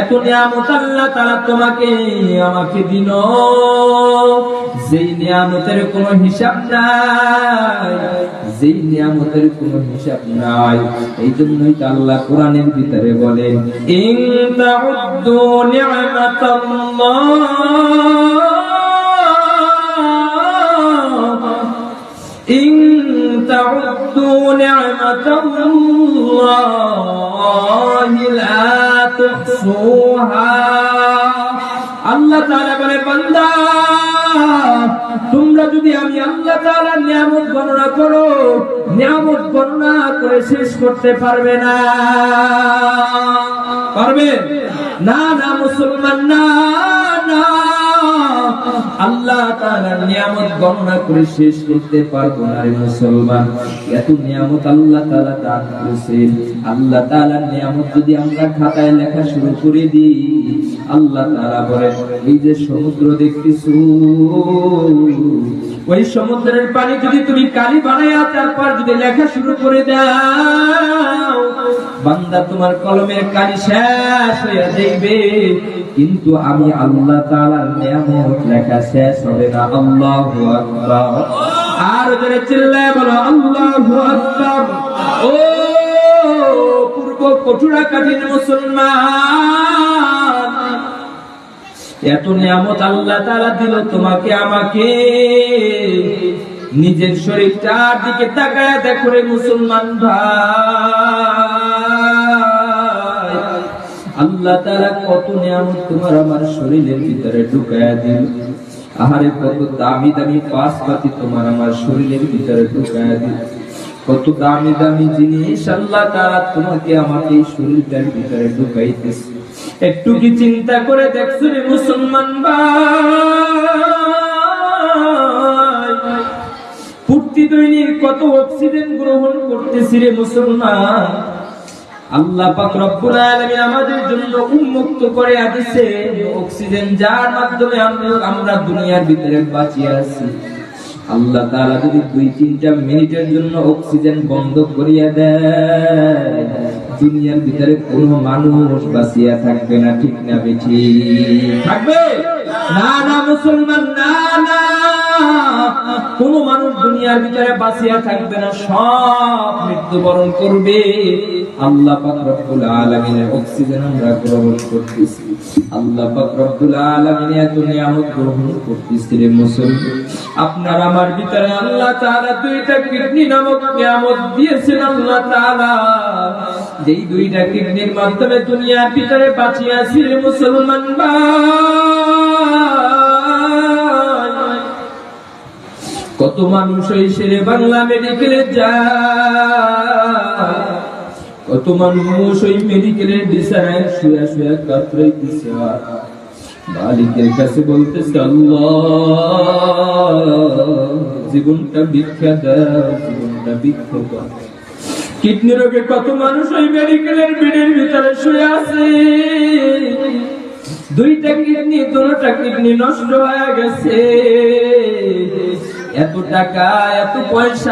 এত নিয়ামত আল্লাহ তারা তোমাকে আমাকে দিল। যেই নিয়ামতের কোন হিসাব নাই, যেই নিয়ামতের কোন হিসাব নাই। এই জন্যই তো আল্লাহ কোরআনের ভিতরে বলে, ইন তাউদ্দু নিয়ামাতাল্লাহ। ইন তাউদ্দু নিয়ামাতাল্লাহ। আল্লাহ তাআলা বলে, বান্দা, তোমরা যদি আমি আল্লাহ তাআলার নিয়ামত গণনা করো, নিয়ামত গণনা করে শেষ করতে পারবে না। পারবে? না না, মুসলমান না না। আল্লাহ তাআলার নিয়ামত গণনা করে শেষ করতে পারব না রে মুসলমান। এত নিয়ামত আল্লাহ তাআলা দান করেছেন। আল্লাহ তাআলার নিয়ামত যদি আমরা খাতায় লেখা শুরু করে দিই, আল্লাহ তাআলা বলেন, এই যে সমুদ্র দেখতেছো, ওই সমুদ্রের পানি যদি তুমি কালি বানায়া তারপর যদি লেখা শুরু করে দাও বান্দা তোমার কলমের কালি শেষ হয়ে যাইবে। কিন্তু আমি আল্লাহ তাআলার নিয়ামত লেখা শেষ হবে না। আল্লাহু আকবার। আর জোরে চিল্লায় বলো, আল্লাহু আকবার। ও পূর্ব কঠোরা কাঠিন মুসলমান, এত নিয়ামত আল্লাহ তাআলা দিল তোমাকে, আমাকে। নিজের শরীরটার দিকে তাকায় দেখো রে মুসলমান ভাই। আল্লাহ তাআলা কত নিয়ামত তোমার আমার শরীরের ভিতরে ঢুকায়া দিল। আহারে কত দামি দামি পাঁচ পাতি তোমার আমার শরীরের ভিতরে ঢুকায়া দিল। কত দামি দামি জিনিস আল্লাহ তাআলা তোমাকে আমাকে এই শরীরটার ভিতরে ঢুকাইতেছে। একটু কি চিন্তা করে দেখছ রে মুসলমান ভাই? প্রতি দৈনিক কত অক্সিজেন গ্রহণ করতেছি রে মুসলমান। আল্লাহ পাক রব্বুল আলামিন আমাদের জন্য উন্মুক্ত করে দিয়েছে অক্সিজেন যার মাধ্যমে আমরা আমরা দুনিয়ার ভিতরে বাঁচিয়ে আছি। আল্লাহ তাআলা যদি দুই তিনটা মিনিটের জন্য অক্সিজেন বন্ধ করিয়া দেয় দুনিয়ার ভিতরে কোনো মানুষ বাঁচিয়া থাকবে না ঠিক না বেঠি থাকবে? না না মুসলমান না না। কোন মানুষ দুনিয়ার ভিতরে বাঁচিয়া থাকবে না, সব মৃত্যুবরণ করবে। আল্লাহ পাক রব্বুল আলামিনের অক্সিজেন আমরা গ্রহণ করতেছি। আল্লাহ পাক রব্বুল আলামিন এত নিয়ামত গ্রহণ করতেছি রে মুসলমান। আপনার আমার ভিতরে আল্লাহ তাআলা দুইটা কিডনি নামক নিয়ামত দিয়েছেন আল্লাহ তাআলা। যেই দুইটা কিডনির মাধ্যমে দুনিয়ার ভিতরে বাঁচিয়ে আছি মুসলমান ভাই। কত মানুষ ওই শেরে বাংলা মেডিকেলে যায় কত মানুষ ওই মেডিকেলের বিছানায় শুয়ে শুয়ে কাতরাইতেছে। মালিকের কাছে বলতেছে, আল্লাহ, জীবনটা দাও জীবনটা দাও। কিডনি রোগে কত মানুষ ওই মেডিকেলের বেডের ভিতরে শুয়ে আছে। দুইটা কিডনি, দুটা কিডনি নষ্ট হয়ে গেছে। এত টাকা এত পয়সা